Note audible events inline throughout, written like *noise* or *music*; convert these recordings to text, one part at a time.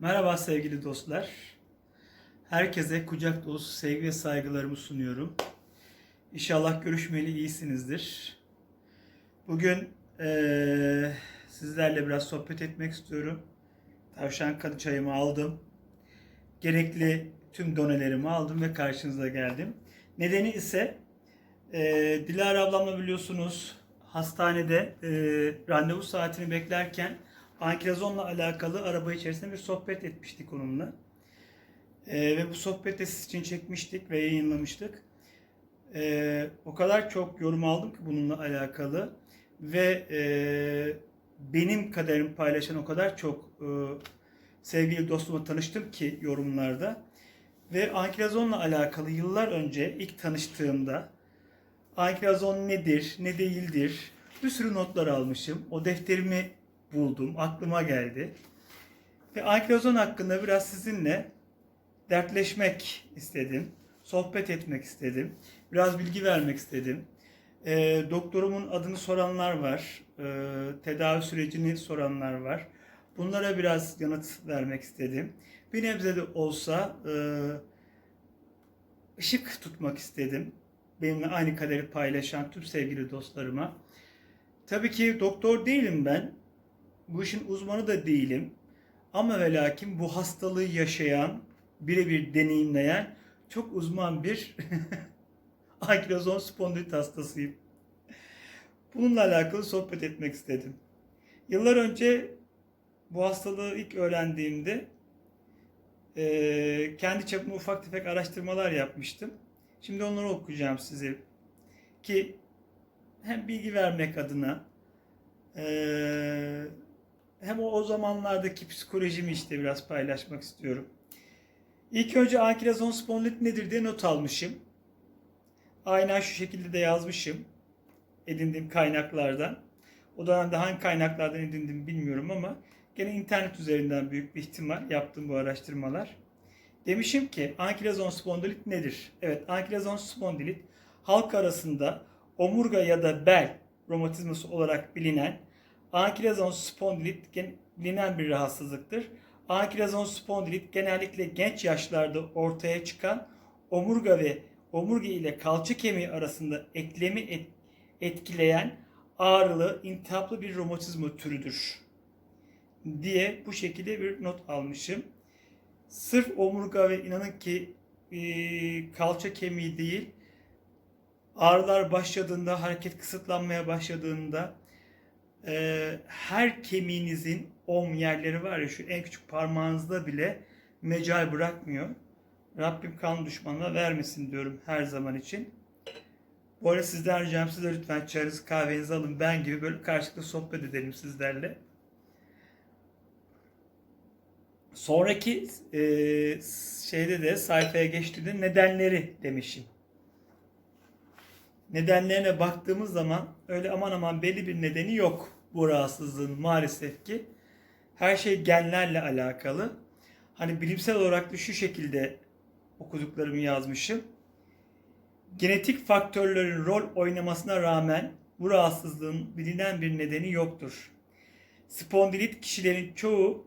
Merhaba sevgili dostlar. Herkese kucak dolusu sevgi ve saygılarımı sunuyorum. İnşallah görüşmeli iyisinizdir. Bugün eee, sizlerle biraz sohbet etmek istiyorum. Tavşan kadı çayımı aldım. Gerekli tüm donelerimi aldım ve karşınıza geldim. Nedeni ise eee Dilara ablamla biliyorsunuz hastanede eee, randevu saatini beklerken ankilozonla alakalı araba içerisinde bir sohbet etmiştik onunla. Ee, ve bu sohbeti siz için çekmiştik ve yayınlamıştık. Ee, o kadar çok yorum aldım ki bununla alakalı ve e, benim kaderimi paylaşan o kadar çok e, sevgili dostumla tanıştım ki yorumlarda. Ve ankilozonla alakalı yıllar önce ilk tanıştığımda ankilozon nedir, ne değildir bir sürü notlar almışım. O defterimi buldum, aklıma geldi. Ve ankilozon hakkında biraz sizinle dertleşmek istedim. Sohbet etmek istedim. Biraz bilgi vermek istedim. Ee, doktorumun adını soranlar var. Ee, tedavi sürecini soranlar var. Bunlara biraz yanıt vermek istedim. Bir nebze de olsa e, ışık tutmak istedim. Benimle aynı kaderi paylaşan tüm sevgili dostlarıma. Tabii ki doktor değilim ben. Bu işin uzmanı da değilim. Ama ve lakin bu hastalığı yaşayan, birebir deneyimleyen çok uzman bir *laughs* ankilozon spondilit hastasıyım. Bununla alakalı sohbet etmek istedim. Yıllar önce bu hastalığı ilk öğrendiğimde eee, kendi çapımda ufak tefek araştırmalar yapmıştım. Şimdi onları okuyacağım size. Ki hem bilgi vermek adına eee, hem o, o zamanlardaki psikolojimi işte biraz paylaşmak istiyorum. İlk önce ankilozon spondilit nedir diye not almışım. Aynen şu şekilde de yazmışım. Edindiğim kaynaklardan. O dönemde hangi kaynaklardan edindim bilmiyorum ama gene internet üzerinden büyük bir ihtimal yaptığım bu araştırmalar. Demişim ki ankilozon spondilit nedir? Evet ankilozon spondilit halk arasında omurga ya da bel romatizması olarak bilinen ankilozon spondilit gen- bilinen bir rahatsızlıktır. Ankilozon spondilit genellikle genç yaşlarda ortaya çıkan omurga ve omurga ile kalça kemiği arasında eklemi et- etkileyen ağrılı, intihaplı bir romatizma türüdür diye bu şekilde bir not almışım. Sırf omurga ve inanın ki e, kalça kemiği değil, ağrılar başladığında, hareket kısıtlanmaya başladığında e, her kemiğinizin om yerleri var ya şu en küçük parmağınızda bile mecal bırakmıyor. Rabbim kan düşmanına vermesin diyorum her zaman için. Bu arada sizden ricam siz de lütfen çayınızı kahvenizi alın ben gibi böyle karşılıklı sohbet edelim sizlerle. Sonraki e, şeyde de sayfaya geçtiğinde nedenleri demişim. Nedenlerine baktığımız zaman öyle aman aman belli bir nedeni yok bu rahatsızlığın maalesef ki. Her şey genlerle alakalı. Hani bilimsel olarak da şu şekilde okuduklarımı yazmışım. Genetik faktörlerin rol oynamasına rağmen bu rahatsızlığın bilinen bir nedeni yoktur. Spondilit kişilerin çoğu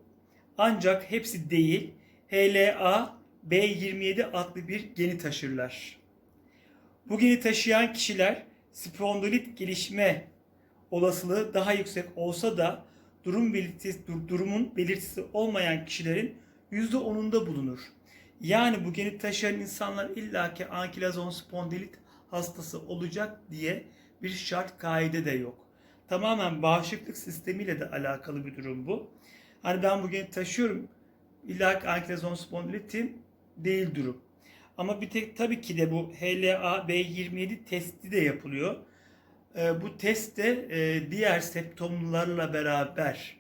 ancak hepsi değil HLA B27 adlı bir geni taşırlar. Bu geni taşıyan kişiler spondilit gelişme olasılığı daha yüksek olsa da durum belirtisi, dur- durumun belirtisi olmayan kişilerin %10'unda bulunur. Yani bu geni taşıyan insanlar illaki ankilozon spondilit hastası olacak diye bir şart kaide de yok. Tamamen bağışıklık sistemiyle de alakalı bir durum bu. Hani ben bu geni taşıyorum illaki ankilozon spondilitim değil durum. Ama bir tek tabii ki de bu HLA B27 testi de yapılıyor. Ee, bu testte e, diğer septomlarla beraber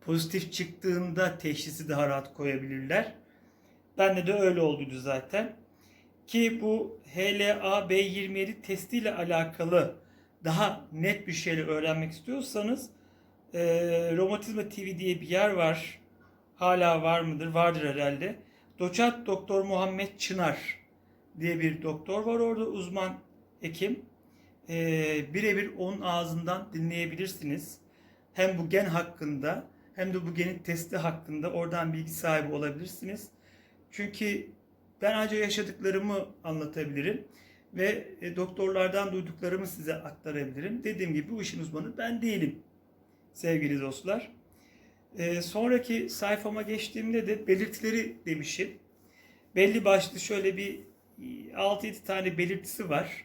pozitif çıktığında teşhisi daha rahat koyabilirler. Bende de öyle olduydu zaten. Ki bu HLA B27 testiyle alakalı daha net bir şeyler öğrenmek istiyorsanız e, Romatizma TV diye bir yer var. Hala var mıdır? Vardır herhalde. Doçent Doktor Muhammed Çınar diye bir doktor var orada uzman hekim. Ee, birebir onun ağzından dinleyebilirsiniz. Hem bu gen hakkında hem de bu genetik testi hakkında oradan bilgi sahibi olabilirsiniz. Çünkü ben ancak yaşadıklarımı anlatabilirim ve e, doktorlardan duyduklarımı size aktarabilirim. Dediğim gibi bu işin uzmanı ben değilim sevgili dostlar. E, sonraki sayfama geçtiğimde de belirtileri demişim. Belli başlı şöyle bir 6-7 tane belirtisi var.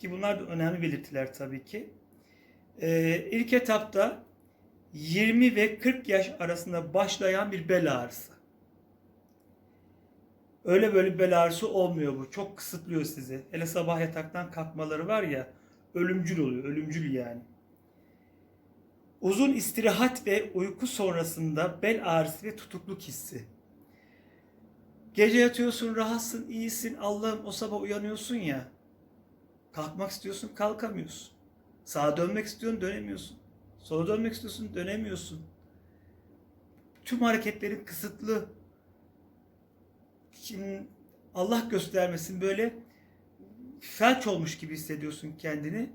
Ki bunlar da önemli belirtiler tabii ki. E, ilk etapta 20 ve 40 yaş arasında başlayan bir bel ağrısı. Öyle böyle bel ağrısı olmuyor bu. Çok kısıtlıyor sizi. Hele sabah yataktan kalkmaları var ya ölümcül oluyor. Ölümcül yani. Uzun istirahat ve uyku sonrasında bel ağrısı ve tutukluk hissi. Gece yatıyorsun, rahatsın, iyisin. Allah'ım o sabah uyanıyorsun ya. Kalkmak istiyorsun, kalkamıyorsun. Sağa dönmek istiyorsun, dönemiyorsun. Sola dönmek istiyorsun, dönemiyorsun. Tüm hareketlerin kısıtlı. Şimdi Allah göstermesin böyle felç olmuş gibi hissediyorsun kendini.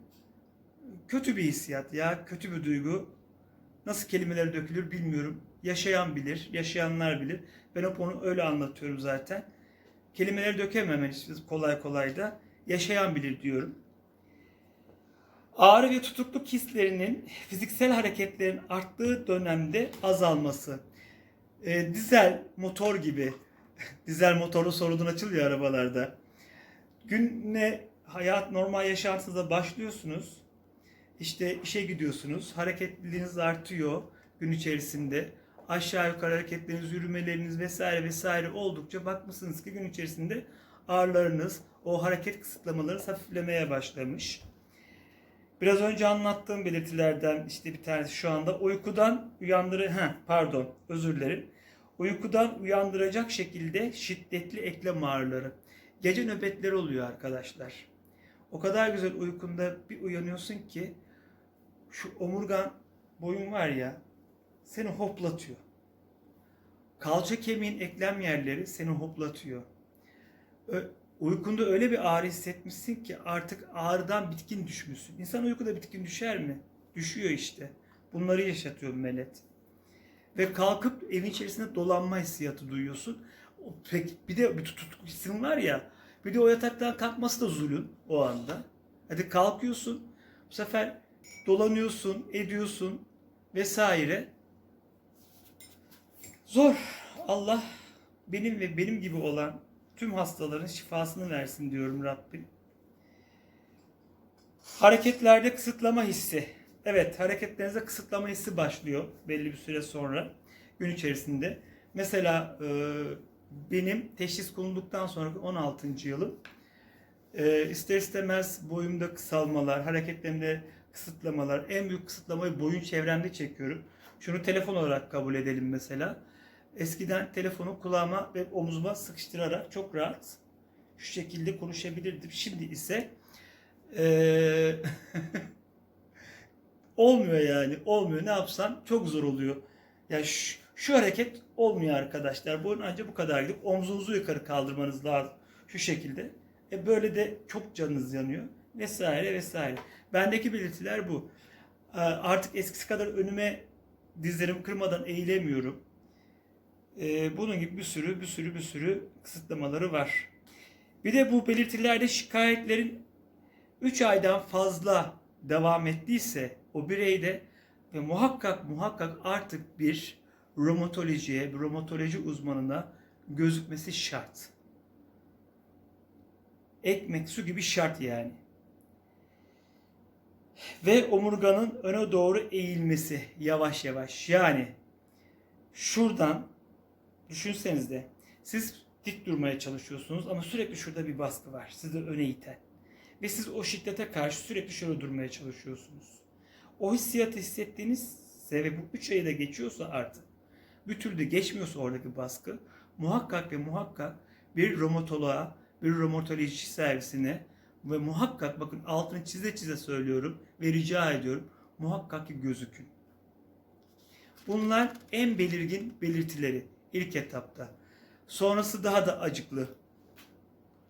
Kötü bir hissiyat ya, kötü bir duygu. Nasıl kelimelere dökülür bilmiyorum. Yaşayan bilir, yaşayanlar bilir. Ben hep onu öyle anlatıyorum zaten. Kelimeleri dökemem hiç kolay kolay da. Yaşayan bilir diyorum. Ağrı ve tutukluk hislerinin fiziksel hareketlerin arttığı dönemde azalması. E, dizel motor gibi, *laughs* dizel motorlu sorunun açılıyor arabalarda. Güne hayat normal yaşantınıza başlıyorsunuz. İşte işe gidiyorsunuz. Hareketliliğiniz artıyor gün içerisinde. Aşağı yukarı hareketleriniz, yürümeleriniz vesaire vesaire oldukça bakmışsınız ki gün içerisinde ağrılarınız, o hareket kısıtlamalarınız hafiflemeye başlamış. Biraz önce anlattığım belirtilerden işte bir tanesi şu anda uykudan uyandırı ha pardon özür dilerim. Uykudan uyandıracak şekilde şiddetli eklem ağrıları. Gece nöbetleri oluyor arkadaşlar. O kadar güzel uykunda bir uyanıyorsun ki şu omurgan boyun var ya seni hoplatıyor. Kalça kemiğin eklem yerleri seni hoplatıyor. Uykunda öyle bir ağrı hissetmişsin ki artık ağrıdan bitkin düşmüşsün. İnsan uykuda bitkin düşer mi? Düşüyor işte. Bunları yaşatıyor melet. Ve kalkıp evin içerisinde dolanma hissiyatı duyuyorsun. Pek bir de bir tutukluk hissin var ya. Bir de o yataktan kalkması da zulüm o anda. Hadi kalkıyorsun. Bu sefer dolanıyorsun, ediyorsun vesaire. Zor. Allah benim ve benim gibi olan tüm hastaların şifasını versin diyorum Rabbim. Hareketlerde kısıtlama hissi. Evet, hareketlerinizde kısıtlama hissi başlıyor belli bir süre sonra gün içerisinde. Mesela e, benim teşhis konulduktan sonraki 16. yılım e, ister istemez boyumda kısalmalar, hareketlerimde kısıtlamalar, en büyük kısıtlamayı boyun çevremde çekiyorum. Şunu telefon olarak kabul edelim mesela. Eskiden telefonu kulağıma ve omuzuma sıkıştırarak çok rahat şu şekilde konuşabilirdim. Şimdi ise eee, *laughs* olmuyor yani. Olmuyor. Ne yapsam çok zor oluyor. Ya şu, şu hareket olmuyor arkadaşlar. Boyun ancak bu kadar gidip omzunuzu yukarı kaldırmanız lazım. Şu şekilde. E böyle de çok canınız yanıyor. Vesaire vesaire. Bendeki belirtiler bu. E, Artık eskisi kadar önüme dizlerimi kırmadan eğilemiyorum. E, bunun gibi bir sürü bir sürü bir sürü kısıtlamaları var. Bir de bu belirtilerde şikayetlerin 3 aydan fazla devam ettiyse o bireyde ve muhakkak muhakkak artık bir romatolojiye, bir romatoloji uzmanına gözükmesi şart. Ekmek su gibi şart yani. Ve omurganın öne doğru eğilmesi yavaş yavaş. Yani şuradan düşünsenize siz dik durmaya çalışıyorsunuz ama sürekli şurada bir baskı var. Sizi öne iten. Ve siz o şiddete karşı sürekli şöyle durmaya çalışıyorsunuz. O hissiyatı hissettiğinizse ve bu 3 ayı da geçiyorsa artık bir türlü de geçmiyorsa oradaki baskı muhakkak ve muhakkak bir romatoloğa, bir romatoloji servisine ve muhakkak bakın altını çize çize söylüyorum ve rica ediyorum muhakkak ki gözükün. Bunlar en belirgin belirtileri ilk etapta. Sonrası daha da acıklı.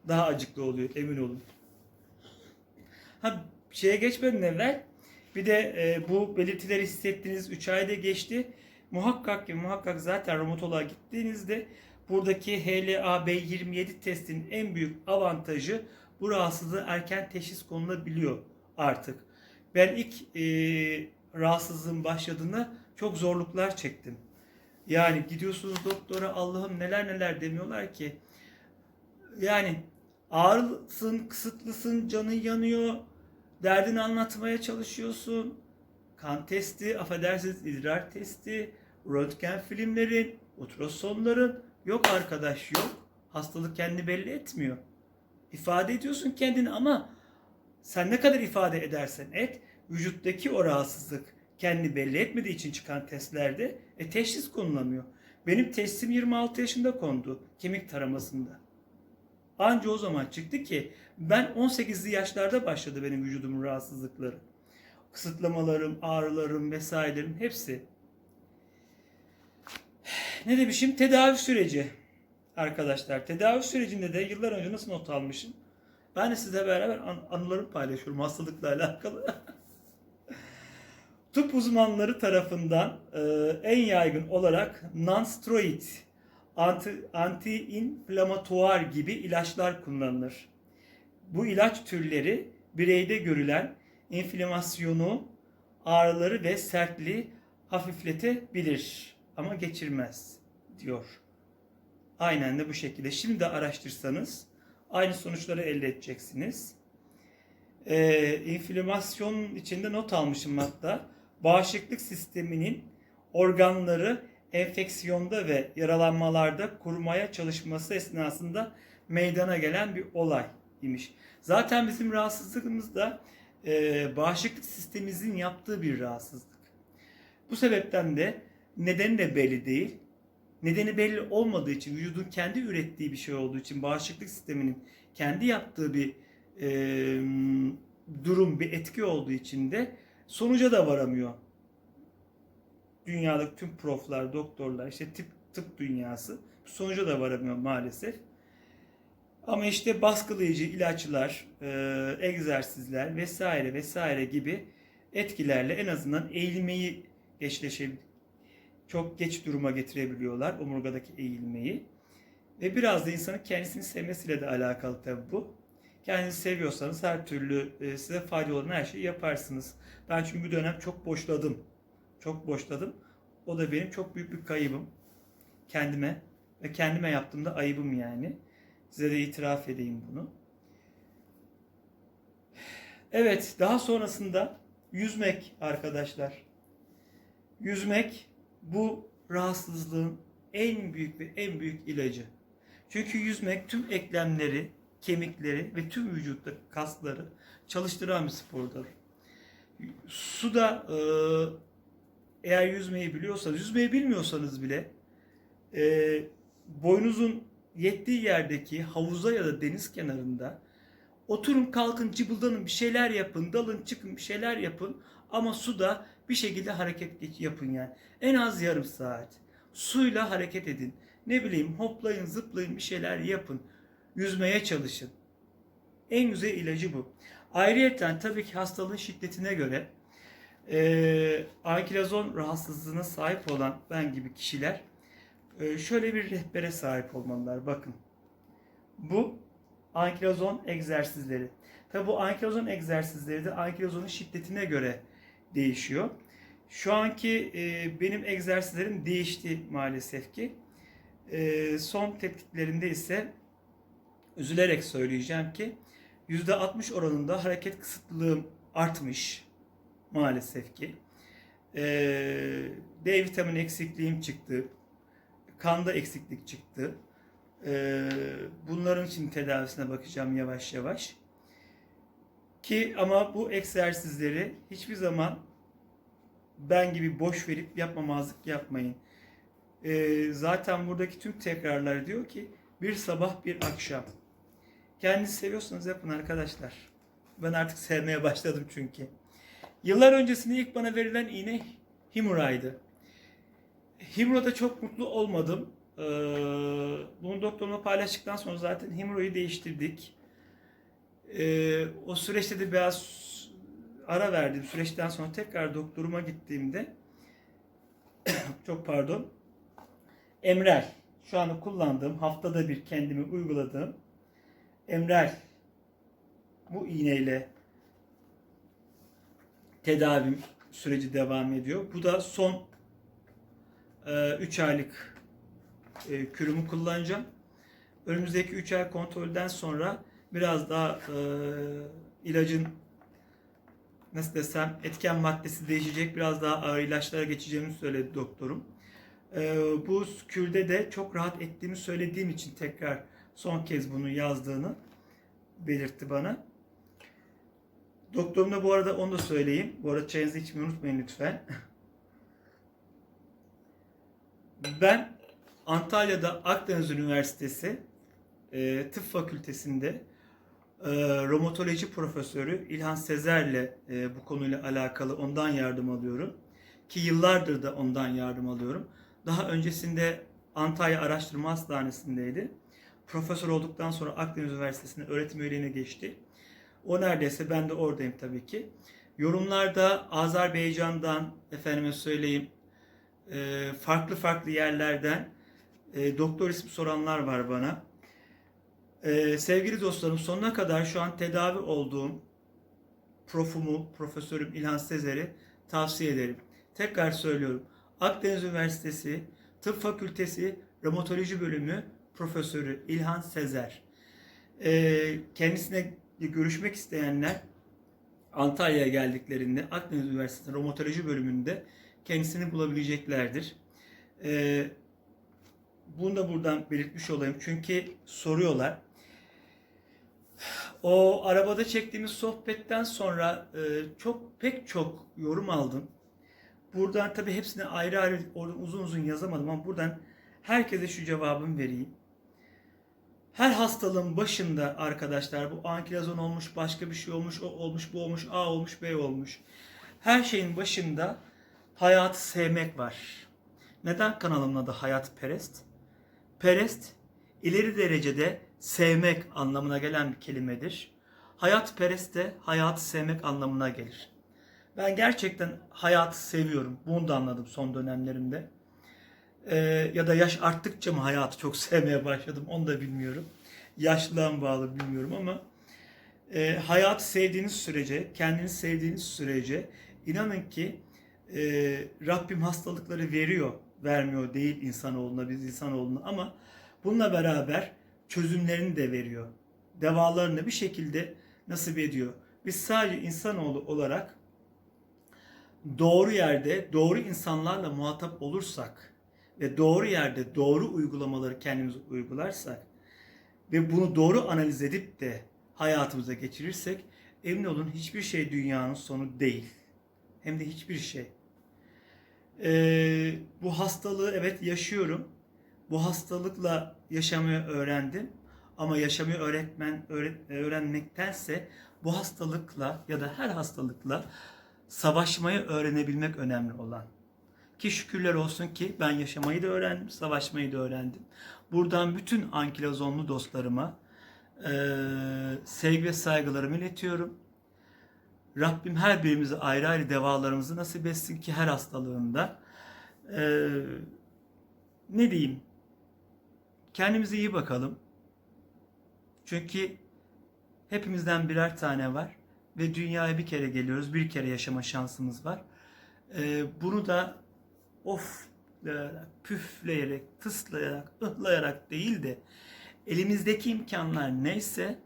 Daha acıklı oluyor emin olun. Ha şeye geçmeden evvel bir de e, bu belirtileri hissettiğiniz 3 ayda geçti. muhakkak ki muhakkak zaten romatoloğa gittiğinizde buradaki HLA-B27 testinin en büyük avantajı bu rahatsızlığı erken teşhis konulabiliyor artık. Ben ilk e, rahatsızlığın başladığında çok zorluklar çektim. Yani gidiyorsunuz doktora Allah'ım neler neler demiyorlar ki. Yani ağrılısın, kısıtlısın, canın yanıyor, derdini anlatmaya çalışıyorsun. Kan testi, affedersiniz idrar testi, röntgen filmlerin, ultrasonların yok arkadaş yok. Hastalık kendini belli etmiyor. İfade ediyorsun kendini ama sen ne kadar ifade edersen et, vücuttaki o rahatsızlık kendini belli etmediği için çıkan testlerde e, teşhis konulamıyor. Benim teşhisim 26 yaşında kondu kemik taramasında. Anca o zaman çıktı ki ben 18'li yaşlarda başladı benim vücudumun rahatsızlıkları. Kısıtlamalarım, ağrılarım vesairelerim hepsi. Ne demişim? Tedavi süreci. Arkadaşlar tedavi sürecinde de yıllar önce nasıl not almışım? Ben de sizle beraber an- anılarımı paylaşıyorum hastalıkla alakalı. *laughs* Tıp uzmanları tarafından e, en yaygın olarak non-steroid, anti, anti-inflamatuar gibi ilaçlar kullanılır. Bu ilaç türleri bireyde görülen inflamasyonu, ağrıları ve sertliği hafifletebilir ama geçirmez diyor. Aynen de bu şekilde. Şimdi de araştırsanız aynı sonuçları elde edeceksiniz. Ee, inflamasyon içinde not almışım hatta. Bağışıklık sisteminin organları enfeksiyonda ve yaralanmalarda kurmaya çalışması esnasında meydana gelen bir olay imiş. Zaten bizim rahatsızlığımız da e, bağışıklık sistemimizin yaptığı bir rahatsızlık. Bu sebepten de nedeni de belli değil. Nedeni belli olmadığı için, vücudun kendi ürettiği bir şey olduğu için, bağışıklık sisteminin kendi yaptığı bir e, durum, bir etki olduğu için de sonuca da varamıyor. Dünyadaki tüm proflar, doktorlar, işte tıp, tıp dünyası sonuca da varamıyor maalesef. Ama işte baskılayıcı ilaçlar, e, egzersizler vesaire vesaire gibi etkilerle en azından eğilmeyi geçleşebilir. Çok geç duruma getirebiliyorlar omurgadaki eğilmeyi. Ve biraz da insanın kendisini sevmesiyle de alakalı tabii bu. Kendinizi seviyorsanız her türlü e, size faydalı olan her şeyi yaparsınız. Ben çünkü bir dönem çok boşladım. Çok boşladım. O da benim çok büyük bir kaybım. Kendime ve kendime yaptığımda ayıbım yani. Size de itiraf edeyim bunu. Evet, daha sonrasında yüzmek arkadaşlar. Yüzmek bu rahatsızlığın en büyük ve en büyük ilacı. Çünkü yüzmek tüm eklemleri, kemikleri ve tüm vücutta kasları çalıştıran bir spordur. Suda e, eğer yüzmeyi biliyorsanız, yüzmeyi bilmiyorsanız bile e, boynuzun yettiği yerdeki havuza ya da deniz kenarında oturun kalkın cıbıldanın bir şeyler yapın dalın çıkın bir şeyler yapın ama suda bir şekilde hareket yapın yani. En az yarım saat. Suyla hareket edin. Ne bileyim hoplayın zıplayın bir şeyler yapın. Yüzmeye çalışın. En güzel ilacı bu. Ayrıyeten tabii ki hastalığın şiddetine göre e, ankilozon rahatsızlığına sahip olan ben gibi kişiler e, şöyle bir rehbere sahip olmalılar. Bakın. Bu ankilozon egzersizleri. Tabi bu ankilozon egzersizleri de ankilozonun şiddetine göre değişiyor. Şu anki e, benim egzersizlerim değişti maalesef ki. E, son tetkiklerinde ise üzülerek söyleyeceğim ki %60 oranında hareket kısıtlılığım artmış maalesef ki. E, D vitamini eksikliğim çıktı. Kanda eksiklik çıktı. E, bunların için tedavisine bakacağım yavaş yavaş. Ki ama bu egzersizleri hiçbir zaman ben gibi boş verip yapmamazlık yapmayın. Ee, zaten buradaki tüm tekrarlar diyor ki bir sabah bir akşam. Kendinizi seviyorsanız yapın arkadaşlar. Ben artık sevmeye başladım çünkü. Yıllar öncesinde ilk bana verilen iğne Himura'ydı. Himura'da çok mutlu olmadım. Ee, bunu doktorumla paylaştıktan sonra zaten Himura'yı değiştirdik. Ee, o süreçte de biraz ara verdim. Süreçten sonra tekrar doktoruma gittiğimde *clears throat* çok pardon. Emrel. Şu anda kullandığım, haftada bir kendimi uyguladığım Emrel bu iğneyle tedavim süreci devam ediyor. Bu da son 3 aylık e, kürümü kullanacağım. Önümüzdeki 3 ay kontrolden sonra biraz daha e, ilacın nasıl desem etken maddesi değişecek. Biraz daha ağır ilaçlara geçeceğimi söyledi doktorum. E, bu kürde de çok rahat ettiğimi söylediğim için tekrar son kez bunu yazdığını belirtti bana. Doktorum da bu arada onu da söyleyeyim. Bu arada çayınızı içmeyi unutmayın lütfen. *laughs* Ben Antalya'da Akdeniz Üniversitesi e, Tıp Fakültesi'nde e, romatoloji profesörü İlhan Sezer'le e, bu konuyla alakalı ondan yardım alıyorum. Ki yıllardır da ondan yardım alıyorum. Daha öncesinde Antalya Araştırma Hastanesi'ndeydi. Profesör olduktan sonra Akdeniz Üniversitesi'ne öğretim üyeliğine geçti. O neredeyse ben de oradayım tabii ki. Yorumlarda Azerbaycan'dan efendime söyleyeyim e, farklı farklı yerlerden e, doktor ismi soranlar var bana. E, sevgili dostlarım sonuna kadar şu an tedavi olduğum profumu, profesörüm İlhan Sezer'i tavsiye ederim. Tekrar söylüyorum. Akdeniz Üniversitesi Tıp Fakültesi Romatoloji Bölümü Profesörü İlhan Sezer. E, kendisine görüşmek isteyenler Antalya'ya geldiklerinde Akdeniz Üniversitesi Romatoloji Bölümünde kendisini bulabileceklerdir. Ee, bunu da buradan belirtmiş olayım. Çünkü soruyorlar. O arabada çektiğimiz sohbetten sonra e, çok pek çok yorum aldım. Buradan tabii hepsini ayrı ayrı uzun uzun yazamadım ama buradan herkese şu cevabımı vereyim. Her hastalığın başında arkadaşlar bu ankilozon olmuş, başka bir şey olmuş, o olmuş, bu olmuş, A olmuş, B olmuş. Her şeyin başında hayatı sevmek var. Neden kanalımın adı Hayat Perest? Perest ileri derecede sevmek anlamına gelen bir kelimedir. Hayat perest de hayatı sevmek anlamına gelir. Ben gerçekten hayatı seviyorum. Bunu da anladım son dönemlerimde. Ee, ya da yaş arttıkça mı hayatı çok *laughs* sevmeye başladım onu da bilmiyorum. Yaşlılığa bağlı bilmiyorum ama e, hayatı sevdiğiniz sürece, kendini sevdiğiniz sürece inanın ki e, Rabbim hastalıkları veriyor, vermiyor değil insanoğluna, biz insanoğluna ama bununla beraber çözümlerini de veriyor. Devalarını bir şekilde nasip ediyor. Biz sadece insanoğlu olarak doğru yerde, doğru insanlarla muhatap olursak ve doğru yerde doğru uygulamaları kendimiz uygularsak ve bunu doğru analiz edip de hayatımıza geçirirsek emin olun hiçbir şey dünyanın sonu değil. Hem de hiçbir şey. Ee, bu hastalığı evet yaşıyorum. Bu hastalıkla yaşamayı öğrendim. Ama yaşamayı öğretmen öğret, öğrenmektense bu hastalıkla ya da her hastalıkla savaşmayı öğrenebilmek önemli olan. Ki şükürler olsun ki ben yaşamayı da öğrendim, savaşmayı da öğrendim. Buradan bütün ankilozonlu dostlarıma e, sevgi ve saygılarımı iletiyorum. Rabbim her birimize ayrı ayrı devalarımızı nasip etsin ki her hastalığında. Ee, ne diyeyim? Kendimize iyi bakalım. Çünkü hepimizden birer tane var ve dünyaya bir kere geliyoruz, bir kere yaşama şansımız var. Bunu da of püfleyerek, tıslayarak, ıhlayarak değil de elimizdeki imkanlar neyse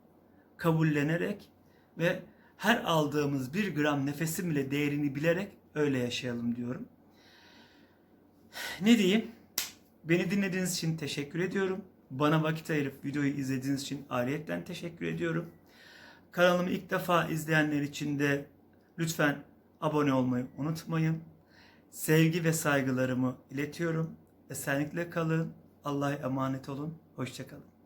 kabullenerek ve her aldığımız bir gram nefesin bile değerini bilerek öyle yaşayalım diyorum. Ne diyeyim? Beni dinlediğiniz için teşekkür ediyorum. Bana vakit ayırıp videoyu izlediğiniz için ayrıyetten teşekkür ediyorum. Kanalımı ilk defa izleyenler için de lütfen abone olmayı unutmayın. Sevgi ve saygılarımı iletiyorum. Esenlikle kalın. Allah'a emanet olun. Hoşçakalın.